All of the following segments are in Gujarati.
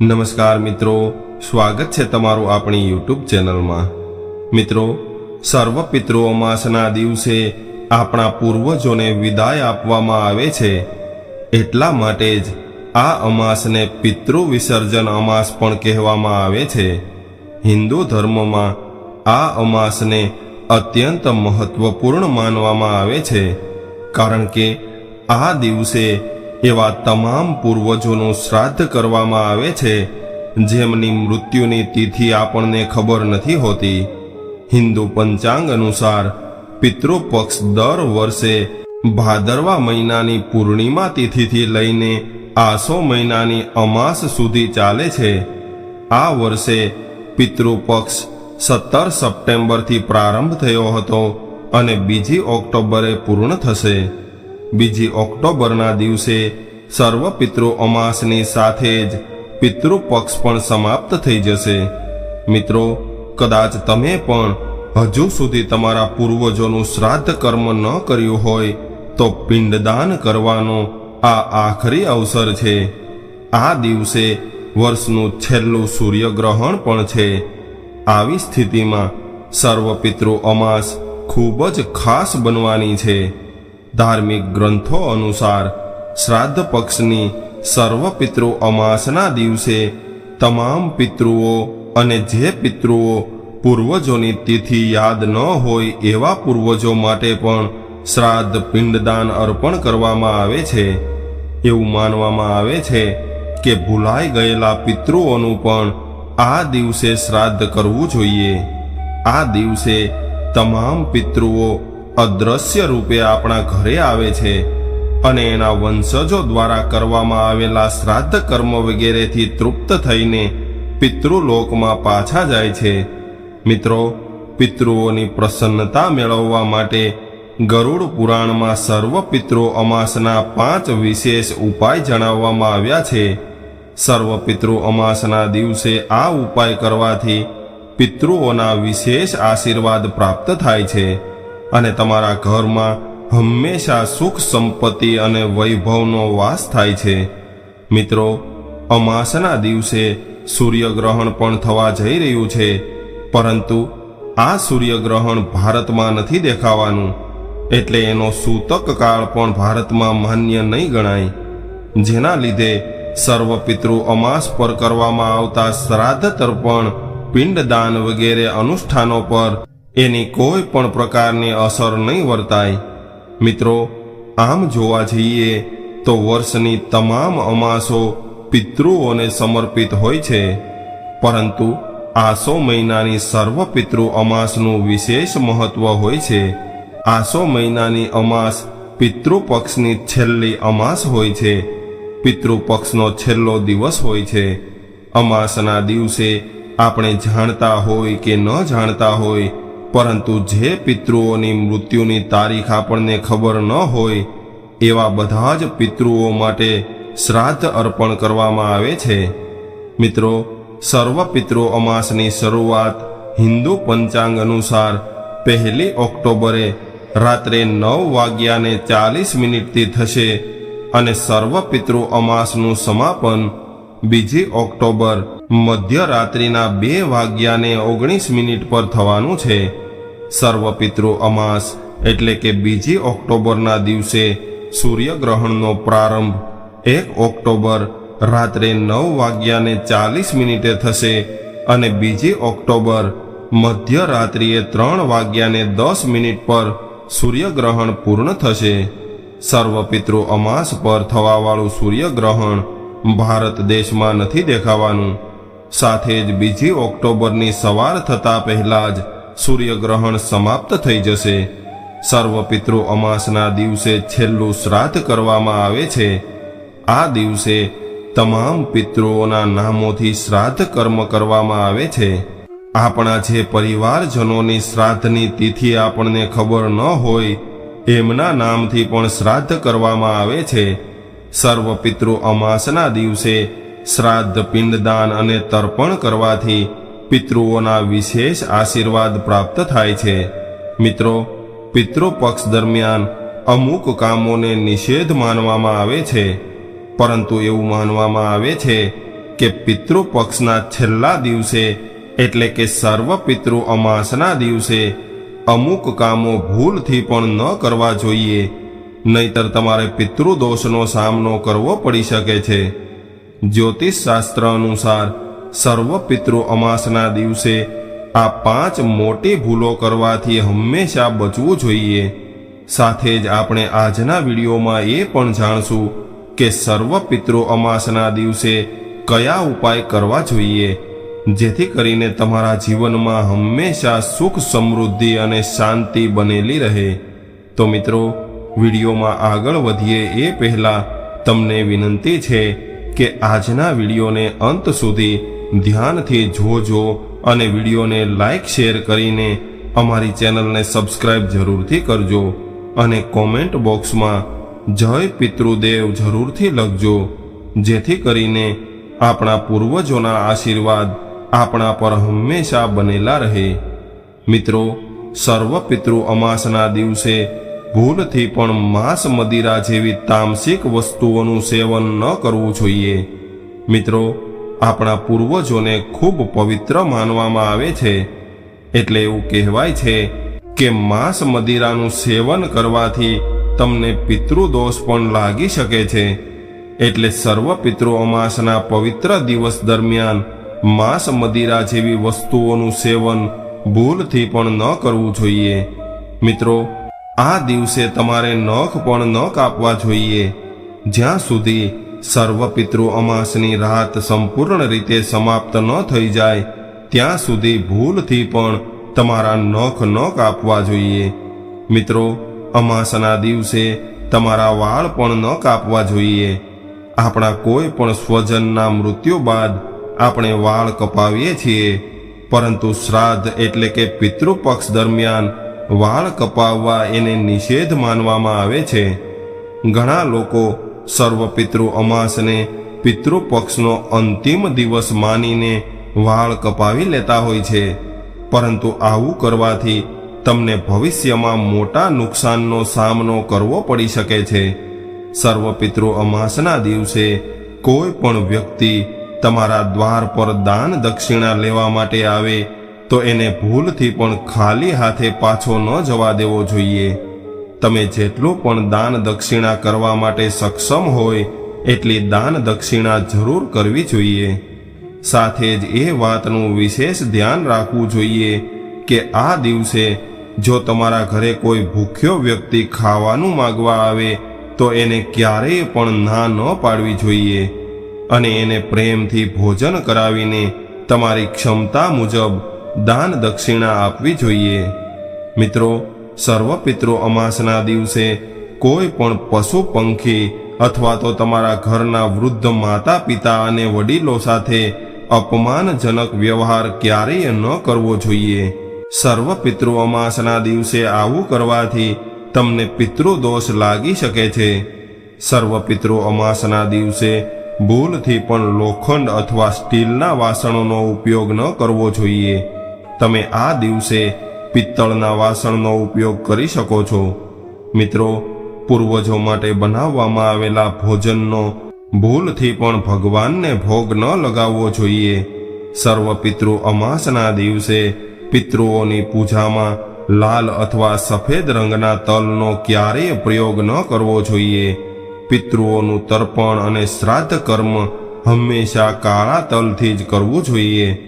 નમસ્કાર મિત્રો, સ્વાગત છે તમારું આપણી યુટ્યુબ ચેનલમાં. મિત્રો, સર્વ પિતૃ અમાસના દિવસે આપણા પૂર્વજોને વિદાય આપવામાં આવે છે. એટલા માટે જ આ અમાસને પિતૃ વિસર્જન અમાસ પણ કહેવામાં આવે છે. હિન્દુ ધર્મમાં આ અમાસને અત્યંત મહત્વપૂર્ણ માનવામાં આવે છે. કારણ કે આ દિવસે એવા તમામ પૂર્વજોનું શ્રાદ્ધ કરવામાં આવે છે, જેમની મૃત્યુની તિથિ આપણને ખબર નથી હોતી. હિન્દુ પંચાંગ અનુસાર પિતૃપક્ષ દર વર્ષે ભાદરવા મહિનાની પૂર્ણિમા તિથિથી લઈને આસો મહિનાની અમાસ સુધી ચાલે છે. આ વર્ષે પિતૃપક્ષ સત્તર સપ્ટેમ્બરથી પ્રારંભ થયો હતો અને બીજી ઓક્ટોબરે પૂર્ણ થશે. બીજી ઓક્ટોબરના દિવસે સર્વ પિતૃ અમાસની સાથે જ પિતૃ પક્ષ પણ સમાપ્ત થઈ જશે. મિત્રો, કદાચ તમે પણ હજુ સુધી તમારા પૂર્વજોનું શ્રાદ્ધ કર્મ ન કર્યું હોય તો પિંડદાન કરવાનો આ આખરી અવસર છે. આ દિવસે વર્ષનું છેલ્લું સૂર્યગ્રહણ પણ છે. આવી સ્થિતિમાં સર્વ પિતૃ અમાસ ખૂબ જ ખાસ બનવાની છે. ધાર્મિક ગ્રંથો અનુસાર શ્રાદ્ધ પક્ષની સર્વ પિતૃ અમાસના દિવસે તમામ પિતૃઓ અને જે પિતૃઓ પૂર્વજોની તિથિ યાદ ન હોય એવા પૂર્વજો માટે પણ શ્રાદ્ધ પિંડદાન અર્પણ કરવામાં આવે છે. એવું માનવામાં આવે છે કે ભૂલાઈ ગયેલા પિતૃઓનું પણ આ દિવસે શ્રાદ્ધ કરવું જોઈએ. આ દિવસે તમામ પિતૃઓ અદ્રશ્ય રૂપે આપણા ઘરે આવે છે અને એના વંશજો દ્વારા કરવામાં આવેલા શ્રાદ્ધ કર્મ વગેરેથી તૃપ્ત થઈને પિતૃલોકમાં પાછા જાય છે. મિત્રો, પિતૃઓની પ્રસન્નતા મેળવવા માટે ગરુડ પુરાણમાં સર્વ પિતૃ અમાસના પાંચ વિશેષ ઉપાય જણાવવામાં આવ્યા છે. સર્વ પિતૃ અમાસના દિવસે આ ઉપાય કરવાથી પિતૃઓના વિશેષ આશીર્વાદ પ્રાપ્ત થાય છે. અને તમારા ઘરમાં હંમેશા સુખ સંપત્તિ અને વૈભવનો વાસ થાય છે. મિત્રો, અમાસના દિવસે સૂર્યગ્રહણ પણ થવા જઈ રહ્યું છે, પરંતુ આ સૂર્યગ્રહણ ભારતમાં નથી દેખાવાનું, એટલે એનો સૂતક કાળ પણ ભારતમાં માન્ય નહીં ગણાય. જેના લીધે સર્વ પિતૃ અમાસ પર કરવામાં આવતા શ્રાદ્ધ તર્પણ, પિંડદાન વગેરે અનુષ્ઠાનો પર એની કોઈ પણ પ્રકારની અસર નહીં વર્તાય. મિત્રો, આમ જોવા જઈએ તો વર્ષની તમામ અમાસો પિતૃઓને સમર્પિત હોય છે. પરંતુ આસો મહિનાની સર્વ પિતૃ અમાસનું વિશેષ મહત્વ હોય છે. આસો મહિનાની અમાસ પિતૃપક્ષની છેલ્લી અમાસ હોય છે. પિતૃપક્ષનો છેલ્લો દિવસ હોય છે. અમાસના દિવસે આપણે જાણતા હોય કે ન જાણતા હોય પરંતુ જે પિતૃઓની મૃત્યુની તારીખ આપણને ખબર ન હોય, એવા બધા જ પિતૃઓ માટે શ્રાદ્ધ અર્પણ કરવામાં આવે છે. મિત્રો, સર્વ પિતૃ અમાસની શરૂઆત હિન્દુ પંચાંગ અનુસાર પહેલી ઓક્ટોબરે રાત્રે નવ વાગ્યાને ચાલીસ મિનિટથી થશે અને સર્વ પિતૃ અમાસનું સમાપન બીજી ઓક્ટોબર મધ્યરાત્રિના બે વાગ્યાને ઓગણીસ મિનિટ પર થવાનું છે. સર્વ પિતૃ અમાસ એટલે કે બીજી ઓક્ટોબરના દિવસે સૂર્યગ્રહણનો પ્રારંભ. એક ઓક્ટોબર રાત્રે નવ વાગ્યાને ચાલીસ મિનિટે થશે અને બીજી ઓક્ટોબર મધ્યરાત્રિએ ત્રણ વાગ્યાને દસ મિનિટ પર સૂર્યગ્રહણ પૂર્ણ થશે. સર્વપિતૃ અમાસ પર થવાવાળું સૂર્યગ્રહણ ભારત દેશમાં નથી દેખાવાનું. સાથે જ બીજી ઓક્ટોબરની સવાર થતા પહેલાં જ સૂર્યગ્રહણ સમાપ્ત થઈ જશે. સર્વ પિતૃ અમાસના દિવસે છેલ્લું શ્રાદ્ધ કરવામાં આવે છે. આ દિવસે તમામ પિતૃઓના નામોથી શ્રાદ્ધ કર્મ કરવામાં આવે છે. આપણા જે પરિવારજનોની શ્રાદ્ધની તિથિ આપણને ખબર ન હોય, એમના નામથી પણ શ્રાદ્ધ કરવામાં આવે છે. સર્વ પિતૃ અમાસના દિવસે શ્રાદ્ધ, પિંડદાન અને તર્પણ કરવાથી પિતૃઓના વિશેષ આશીર્વાદ પ્રાપ્ત થાય છે. મિત્રો પિતૃપક્ષ દરમિયાન અમુક કામોને નિષેધ માનવામાં આવે છે. પરંતુ એવું માનવામાં આવે છે કે પિતૃ પક્ષના છેલ્લા દિવસે એટલે કે સર્વ પિતૃ અમાસના દિવસે અમુક કામો ભૂલથી પણ ન કરવા જોઈએ. નહીતર તમારે પિતૃદોષનો સામનો કરવો પડી શકે છે. જ્યોતિષ શાસ્ત્ર અનુસાર સર્વ પિતૃ અમાસના દિવસે આ પાંચ મોટી ભૂલો કરવાથી હંમેશા બચવું જોઈએ. સાથે જ આપણે આજના વિડીયોમાં એ પણ જાણશું કે સર્વ પિતૃ અમાસના દિવસે કયા ઉપાય કરવા જોઈએ. જેથી કરીને તમારા જીવનમાં હંમેશા સુખ સમૃદ્ધિ અને શાંતિ બનેલી રહે. તો મિત્રો, વિડીયોમાં આગળ વધીએ એ પહેલા તમને વિનંતી છે કે આજના વિડીયોને અંત સુધી ધ્યાનથી જોજો અને વિડીયોને લાઈક, શેર કરીને અમારી ચેનલને સબસ્ક્રાઇબ જરૂરથી કરજો અને કોમેન્ટ બોક્સમાં જય પિતૃદેવ જરૂરથી લખજો, જેથી કરીને આપણા પૂર્વજોના આશીર્વાદ આપણા પર હંમેશા બનેલા રહે. મિત્રો, સર્વ પિતૃ અમાસના દિવસે ભૂલથી પણ માંસ મદિરા જેવી તામસિક વસ્તુઓનું સેવન ન કરવું જોઈએ. મિત્રો આપણા પૂર્વજોને ખૂબ પવિત્ર માનવામાં આવે છે. એટલે એવું કહેવાય છે કે માંસ મદિરાનું સેવન કરવાથી તમને પિતૃદોષ પણ લાગી શકે છે. એટલે સર્વ પિતૃ અમાસના પવિત્ર દિવસ દરમિયાન માંસ મદિરા જેવી વસ્તુઓનું સેવન ભૂલથી પણ ન કરવું જોઈએ. મિત્રો, આ દિવસે તમારે નખ પણ ન કાપવા જોઈએ. જ્યાં સુધી સર્વ પિતૃ અમાસની રાત સંપૂર્ણ રીતે સમાપ્ત ન થઈ જાય, ત્યાં સુધી ભૂલથી પણ તમારા નખ ન કાપવા જોઈએ. મિત્રો, અમાસના દિવસે તમારા વાળ પણ ન કાપવા જોઈએ. આપણા કોઈ પણ સ્વજનના મૃત્યુ બાદ આપણે વાળ કપાવીએ છીએ, પરંતુ શ્રાદ્ધ એટલે કે પિતૃપક્ષ દરમિયાન વાળ કપાવવા એને નિષેધ માનવામાં આવે છે. ઘણા લોકો સર્વ પિતૃ અમાસને પિતૃપક્ષનો અંતિમ દિવસ માનીને વાળ કપાવી લેતા હોય છે. પરંતુ આવું કરવાથી તમને ભવિષ્યમાં મોટા નુકસાનનો સામનો કરવો પડી શકે છે. સર્વ પિતૃ અમાસના દિવસે કોઈ પણ વ્યક્તિ તમારા દ્વાર પર દાન દક્ષિણા લેવા માટે આવે તો એને ભૂલથી પણ ખાલી હાથે પાછો ન જવા દેવો જોઈએ. તમે જેટલું પણ દાન દક્ષિણા કરવા માટે સક્ષમ હોય, એટલી દાન દક્ષિણા જરૂર કરવી જોઈએ. સાથે જ એ વાતનું વિશેષ ધ્યાન રાખવું જોઈએ કે આ દિવસે જો તમારા ઘરે કોઈ ભૂખ્યો વ્યક્તિ ખાવાનું માગવા આવે, તો એને ક્યારેય પણ ના ન પાડવી જોઈએ અને એને પ્રેમથી ભોજન કરાવીને તમારી ક્ષમતા મુજબ દાન દક્ષિણા આપવી જોઈએ. મિત્રો સર્વ પિતૃ અમાસના દિવસે કોઈ પણ પશુ પંખી અથવા તો તમારા ઘરના વૃદ્ધ માતા પિતા અને વડીલો સાથે અપમાનજનક વ્યવહાર ક્યારેય ન કરવો જોઈએ. સર્વ પિતૃ અમાસના દિવસે આવું કરવાથી તમને પિતૃદોષ લાગી શકે છે. સર્વ પિતૃ અમાસના દિવસે ભૂલથી પણ લોખંડ અથવા સ્ટીલના વાસણોનો ઉપયોગ ન કરવો જોઈએ. તમે આ દિવસે પિત્તળના વાસણનો ઉપયોગ કરી શકો છો. મિત્રો, પૂર્વજો માટે બનાવવામાં આવેલા ભોજનનો ભૂલથી પણ ભગવાનને ભોગ ન લગાવવો જોઈએ. સર્વ પિતૃ અમાસના દિવસે પિતૃઓની પૂજામાં લાલ અથવા સફેદ રંગના તલનો ક્યારેય પ્રયોગ ન કરવો જોઈએ. પિતૃઓનું તર્પણ અને શ્રાદ્ધ કર્મ હંમેશા કાળા તલથી જ કરવું જોઈએ.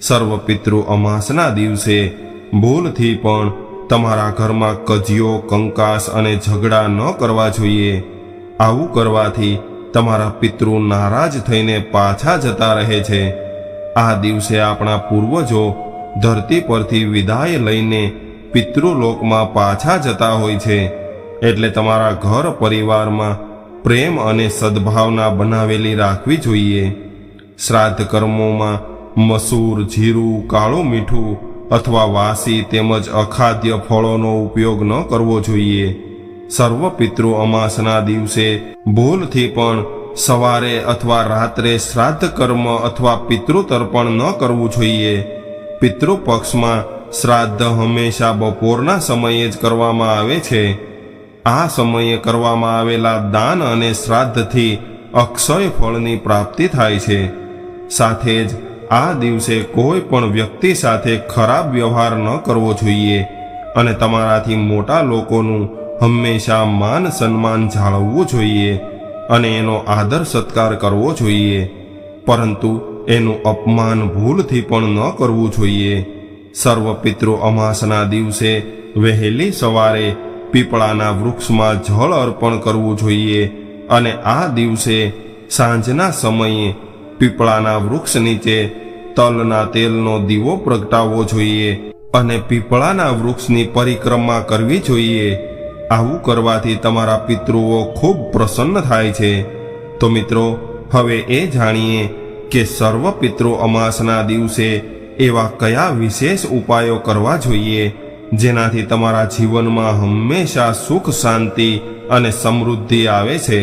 સર્વ પિતૃ અમાસના દિવસે ભૂલથી પણ તમારા ઘરમાં કજિયો, કંકાસ અને ઝઘડા ન કરવા જોઈએ. આવું કરવાથી તમારા પિતૃ નારાજ થઈને પાછા જતા રહે છે. આ દિવસે આપણા પૂર્વજો ધરતી પરથી વિદાય લઈને પિતૃલોકમાં પાછા જતા હોય છે. એટલે તમારા ઘર પરિવારમાં પ્રેમ અને સદ્ભાવના બનાવેલી રાખવી જોઈએ. શ્રાદ્ધ કર્મોમાં મસૂર, જીરું, કાળું મીઠું અથવા વાસી તેમજ અખાદ્ય ફળોનો ઉપયોગ ન કરવો જોઈએ. સર્વ પિતૃ અમાસના દિવસે ભૂલથી પણ સવારે અથવા રાત્રે શ્રાદ્ધ કર્મ અથવા પિતૃ તર્પણ ન કરવું જોઈએ. પિતૃ પક્ષમાં શ્રાદ્ધ હંમેશા બપોરના સમયે જ કરવામાં આવે છે. આ સમયે કરવામાં આવેલા દાન અને શ્રાદ્ધથી અક્ષય ફળની પ્રાપ્તિ થાય છે. સાથે જ આ દિવસે કોઈ પણ વ્યક્તિ સાથે ખરાબ વ્યવહાર ન કરવો જોઈએ અને તમારાથી મોટા લોકોનું હંમેશા માન સન્માન જાળવવું જોઈએ અને એનો આદર સત્કાર કરવો જોઈએ. પરંતુ એનું અપમાન ભૂલથી પણ ન કરવું જોઈએ. સર્વ પિતૃ અમાસના દિવસે વહેલી સવારે પીપળાના વૃક્ષમાં જળ અર્પણ કરવું જોઈએ અને આ દિવસે સાંજના સમયે પીપળાના વૃક્ષ નીચે તલના તેલનો દીવો પ્રગટાવવો જોઈએ અને પીપળાના વૃક્ષની પરિક્રમા કરવી જોઈએ. આવું કરવાથી તમારા પિતૃઓ ખૂબ પ્રસન્ન થાય છે. તો મિત્રો, હવે એ જાણીએ કે સર્વ પિતૃ અમાસના દિવસે એવા કયા વિશેષ ઉપાયો કરવા જોઈએ, જેનાથી તમારા જીવનમાં હંમેશા સુખ, શાંતિ અને સમૃદ્ધિ આવે છે.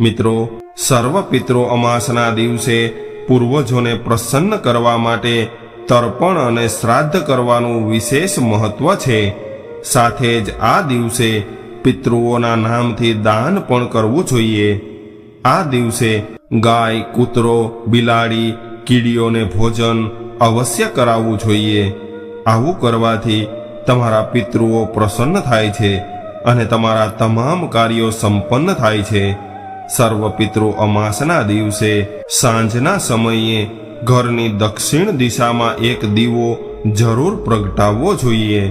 મિત્રો સર્વ પિતૃ અમાસના દિવસે પૂર્વજોને પ્રસન્ન કરવા માટે તર્પણ અને શ્રાદ્ધ કરવાનું વિશેષ મહત્વ છે. સાથે જ આ દિવસે પિતૃઓના નામથી દાન પણ કરવું જોઈએ. આ દિવસે ગાય, કૂતરો, બિલાડી, કીડીઓને ભોજન અવશ્ય કરાવવું જોઈએ. આવું કરવાથી તમારા પિતૃઓ પ્રસન્ન થાય છે અને તમારા તમામ કાર્યો સંપન્ન થાય છે. સર્વ પિતૃ અમાસના દિવસે સાંજના સમયે ઘરની દક્ષિણ દિશામાં એક દીવો જરૂર પ્રગટાવવો જોઈએ.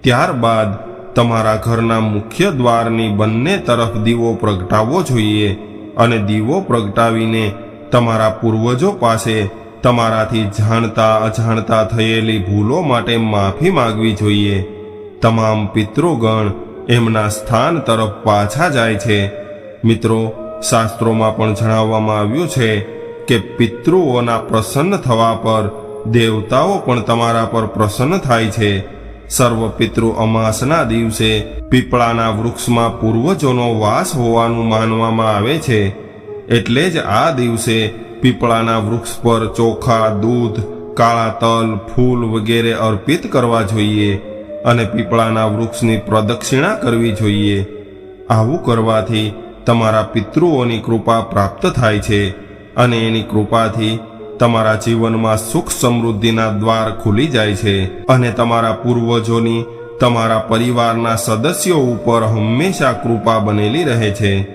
ત્યારબાદ તમારા ઘરના મુખ્ય દ્વારની બંને તરફ દીવો પ્રગટાવવો જોઈએ અને દીવો પ્રગટાવીને તમારા પૂર્વજો પાસે તમારાથી જાણતા અજાણતા થયેલી ભૂલો માટે માફી માંગવી જોઈએ. તમામ પિતૃગણ એમના સ્થાન તરફ પાછા જાય છે. મિત્રો શાસ્ત્રોમાં પણ જણાવવામાં આવ્યું છે કે પિતૃઓના પ્રસન્ન થવા પર દેવતાઓ પણ તમારા પર પ્રસન્ન થાય છે. સર્વ પિતૃ અમાસના દિવસે પીપળાના વૃક્ષમાં પૂર્વજોનો વાસ હોવાનું માનવામાં આવે છે. એટલે જ આ દિવસે પીપળાના વૃક્ષ પર ચોખા, દૂધ, કાળા તલ, ફૂલ વગેરે અર્પિત કરવા જોઈએ અને પીપળાના વૃક્ષની પ્રદક્ષિણા કરવી જોઈએ. આવું કરવાથી તમારા પિતૃઓની કૃપા પ્રાપ્ત થાય છે અને એની કૃપાથી તમારા જીવનમાં સુખ સમૃદ્ધિના દ્વાર ખુલી જાય છે અને તમારા પૂર્વજોની તમારા પરિવારના સદસ્યો ઉપર હંમેશા કૃપા બનેલી રહે છે.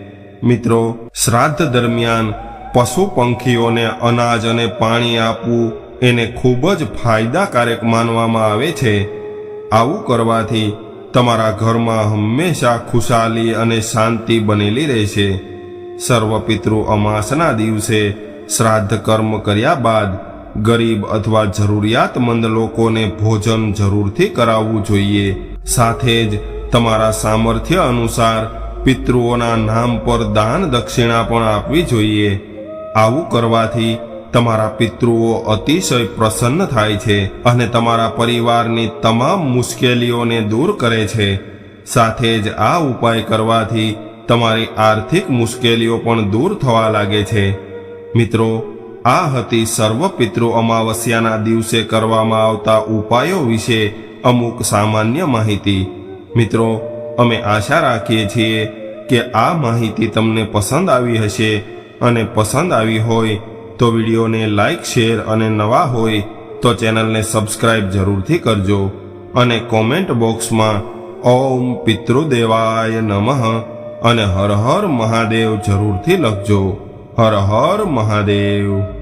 મિત્રો, શ્રાદ્ધ દરમિયાન પશુ પંખીઓને અનાજ અને પાણી આપવું એને ખૂબ જ ફાયદાકારક માનવામાં આવે છે. આવું કરવાથી તમારા ઘરમાં હંમેશા ખુશાલી અને શાંતિ બનેલી રહેશે. સર્વ પિતૃ અમાસના દિવસે શ્રાદ્ધ કર્મ કર્યા બાદ ગરીબ અથવા જરૂરિયાતમંદ લોકોને ભોજન જરૂરથી કરાવવું જોઈએ. સાથે જ તમારા સામર્થ્ય અનુસાર પિતૃઓના નામ પર દાન દક્ષિણા પણ આપવી જોઈએ. આવું કરવાથી તમારા પિતૃઓ અતિશય પ્રસન્ન થાય છે અને તમારા પરિવારની તમામ મુશ્કેલીઓને દૂર કરે છે. સાથે જ આ ઉપાય કરવાથી તમારી આર્થિક મુશ્કેલીઓ પણ દૂર થવા લાગે છે. મિત્રો, આ હતી સર્વ પિતૃ અમાવસ્યાના દિવસે કરવામાં આવતા ઉપાયો વિશે અમુક સામાન્ય માહિતી. મિત્રો, અમે આશા રાખીએ છીએ કે આ માહિતી તમને પસંદ આવી હશે અને પસંદ આવી હોય તો વિડીયોને લાઇક શેર અને નવા હોય તો ચેનલને સબસ્ક્રાઇબ જરૂરથી કરજો અને કોમેન્ટ બોક્સમાં ઓમ પિતૃદેવાય નમઃ અને હર હર મહાદેવ જરૂરથી લખજો. હર હર મહાદેવ.